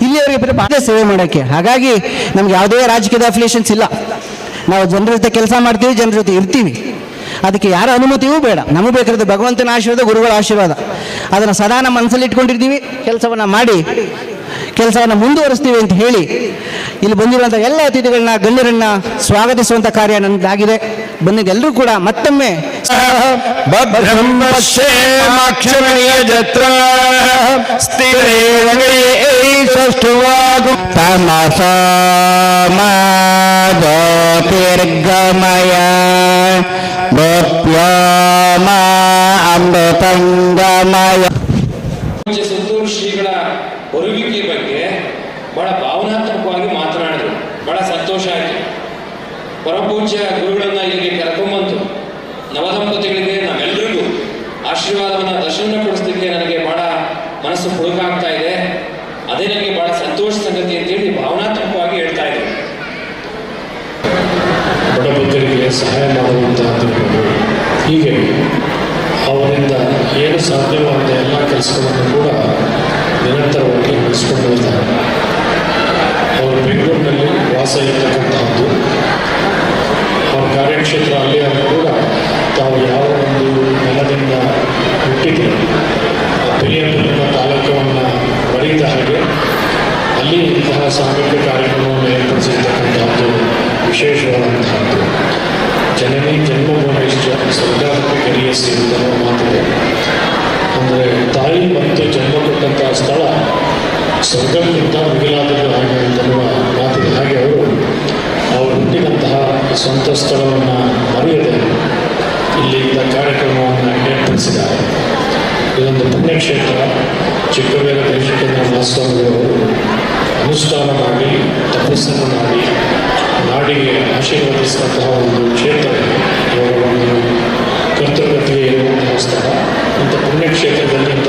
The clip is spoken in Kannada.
ಇಲ್ಲಿಯವರಿಬ್ಬರು ಬಾಧ್ಯ ಸೇವೆ ಮಾಡೋಕ್ಕೆ. ಹಾಗಾಗಿ ನಮ್ಗೆ ಯಾವುದೇ ರಾಜಕೀಯದ ಅಫಿಲೇಷನ್ಸ್ ಇಲ್ಲ. ನಾವು ಜನರ ಜೊತೆ ಕೆಲಸ ಮಾಡ್ತೀವಿ, ಜನರ ಜೊತೆ ಇರ್ತೀವಿ. ಅದಕ್ಕೆ ಯಾರ ಅನುಮತಿಯೂ ಬೇಡ. ನಮಗೆ ಬೇಕಾದ್ರೆ ಭಗವಂತನ ಆಶೀರ್ವಾದ, ಗುರುಗಳ ಆಶೀರ್ವಾದ. ಅದನ್ನು ಸದಾ ನಮ್ಮ ಮನಸ್ಸಲ್ಲಿ ಇಟ್ಕೊಂಡಿರ್ತೀವಿ. ಕೆಲಸವನ್ನು ಮಾಡಿ. ಕೆಲಸವನ್ನು ಮುಂದುವರಿಸ್ತೀವಿ ಅಂತ ಹೇಳಿ ಇಲ್ಲಿ ಬಂದಿರುವಂಥ ಎಲ್ಲ ಅತಿಥಿಗಳನ್ನ ಗಣ್ಯರನ್ನ ಸ್ವಾಗತಿಸುವಂಥ ಕಾರ್ಯ ನನ್ನದಾಗಿದೆ. ಬಂದಿದ್ದ ಎಲ್ಲರೂ ಕೂಡ ಮತ್ತೊಮ್ಮೆ ಜ್ಯೋತಿರ್ಗಮಯ ಗೋಪ್ಯೋಮ ಅಮೃತಂಗಮಯ. ಬಹಳ ಭಾವನಾತ್ಮಕವಾಗಿ ಮಾತನಾಡಿದರು. ಬಹಳ ಸಂತೋಷ ಆಯಿತು. ಪರಪೂಜ್ಯ ಗುರುಗಳನ್ನು ಇಲ್ಲಿಗೆ ಕರ್ಕೊಂಬಂತು ನವದಂಪತಿಗಳಿಗೆ ನಾವೆಲ್ಲರಿಗೂ ಆಶೀರ್ವಾದವನ್ನು ದರ್ಶನ ಕೊಡಿಸ್ಲಿಕ್ಕೆ ನನಗೆ ಬಹಳ ಮನಸ್ಸು ಹುಡುಕಾಗ್ತಾ ಇದೆ. ಅದೇ ನನಗೆ ಬಹಳ ಸಂತೋಷ ಸಂಗತಿ ಅಂತೇಳಿ ಭಾವನಾತ್ಮಕವಾಗಿ ಹೇಳ್ತಾ ಇದ್ರು. ಬಡಬುದ್ಧರಿಗೆ ಸಹಾಯ ಮಾಡುವಂತಹದ್ದು ಹೀಗೆ ಅವರಿಂದ ಏನು ಸಾಧ್ಯವಾದ ಎಲ್ಲ ಕೆಲಸಗಳನ್ನು ಕೂಡ ನಿರಂತರವಾಗಿ ನಡೆಸಿಕೊಂಡು ಬರ್ತಾರೆ. ಬೆಂಗಳೂರಿನಲ್ಲಿ ಇರ್ತಕ್ಕಂಥದ್ದು ಅವ್ರ ಕಾರ್ಯಕ್ಷೇತ್ರ ಅಲ್ಲಿ ಆದರೂ ಕೂಡ ತಾವು ಯಾವ ಒಂದು ನೆಲದಿಂದ ಹುಟ್ಟಿದ್ರು. ಪಿರಿಯಂಬ ತಾಲೂಕವನ್ನು ಬರೀತ ಹಾಗೆ ಅಲ್ಲಿ ಇಂತಹ ಸಾಂಘಿಕ ಕಾರ್ಯಕ್ರಮವನ್ನು ಏರ್ಪಡಿಸಿರ್ತಕ್ಕಂಥದ್ದು ವಿಶೇಷವಾದಂತಹದ್ದು ಜನನಿ ಜನ್ಮಭೂಮಿಷ್ಟ ಸ್ವರ್ಗಾತ್ಮಕ ಕರಿಯಸಿ ಅಂತ ಮಾತಿದೆ ಅಂದರೆ ತಾಯಿ ಮತ್ತು ಜನ್ಮ ಕೊಟ್ಟಂತಹ ಸ್ಥಳ ಸ್ವರ್ಗಕ್ಕಿಂತ ಮಿಗಿಲಾದದ್ದು ಹಾಗೆ ಅಂತನ್ನುವ ಮಾತಿದೆ ಹಾಗೆ ಅವರು ಅವರು ಹುಟ್ಟಿದಂತಹ ಸ್ವಂತ ಸ್ಥಳವನ್ನು ಮರೆಯದೆ ಇಲ್ಲಿಂದ ಕಾರ್ಯಕ್ರಮವನ್ನು ಏರ್ಪಡಿಸಿದ್ದಾರೆ. ಇದೊಂದು ಪುಣ್ಯಕ್ಷೇತ್ರ. ಚಿಕ್ಕಬೇಗ ದೇಶಕೇಂದ್ರ ಮಹಾಸ್ವಾಮಿಯವರು ಅನುಷ್ಠಾನ ಮಾಡಿ ತಪಸ್ಸನ್ನು ಮಾಡಿ ನಾಡಿಗೆ ಆಶೀರ್ವದಿಸಿದಂತಹ ಒಂದು ಕ್ಷೇತ್ರ. ಇವರ ಒಂದು ಕರ್ತೃಕತೆಗೆ ಇರುವಂತಹ ಸ್ಥಳ. ಇಂಥ ಪುಣ್ಯಕ್ಷೇತ್ರದಲ್ಲಿ ಇಂಥ